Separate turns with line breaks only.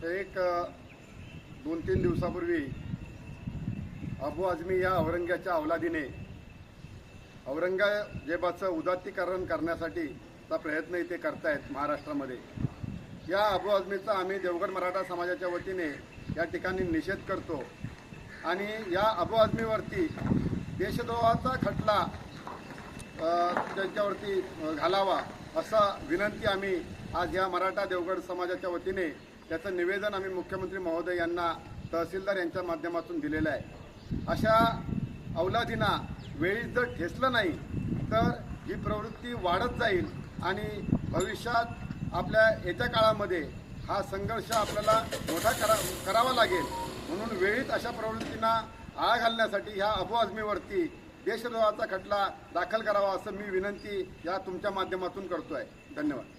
एक दोन तीन दिवसापूर्वी अबू आझमी या औरंग्याच्या अवलादीने औरंगजेबाचं उदात्तीकरण करण्यासाठी चा प्रयत्न इथे करतायत महाराष्ट्रामध्ये. या अबू आझमीचा आम्ही देवगड मराठा समाजाच्या वतीने या ठिकाणी निषेध करतो आणि या अबू आझमीवरती देशद्रोहाचा खटला त्यांच्यावरती घालावा असा विनंती आम्ही आज या मराठा देवगड समाजाच्या वतीने त्याचं निवेदन आम्ही मुख्यमंत्री महोदय यांना तहसीलदार यांच्या माध्यमातून दिलेलं आहे. अशा अवलादींना वेळीच जर ठेचलं नाही तर ही प्रवृत्ती वाढत जाईल आणि भविष्यात आपल्या येत्या काळामध्ये हा संघर्ष आपल्याला मोठा करा करावा लागेल. म्हणून वेळीच अशा प्रवृत्तींना आळा घालण्यासाठी ह्या अबू आझमीवरती देशद्रोहाचा खटला दाखल करावा असं मी विनंती या तुमच्या माध्यमातून करतो आहे धन्यवाद.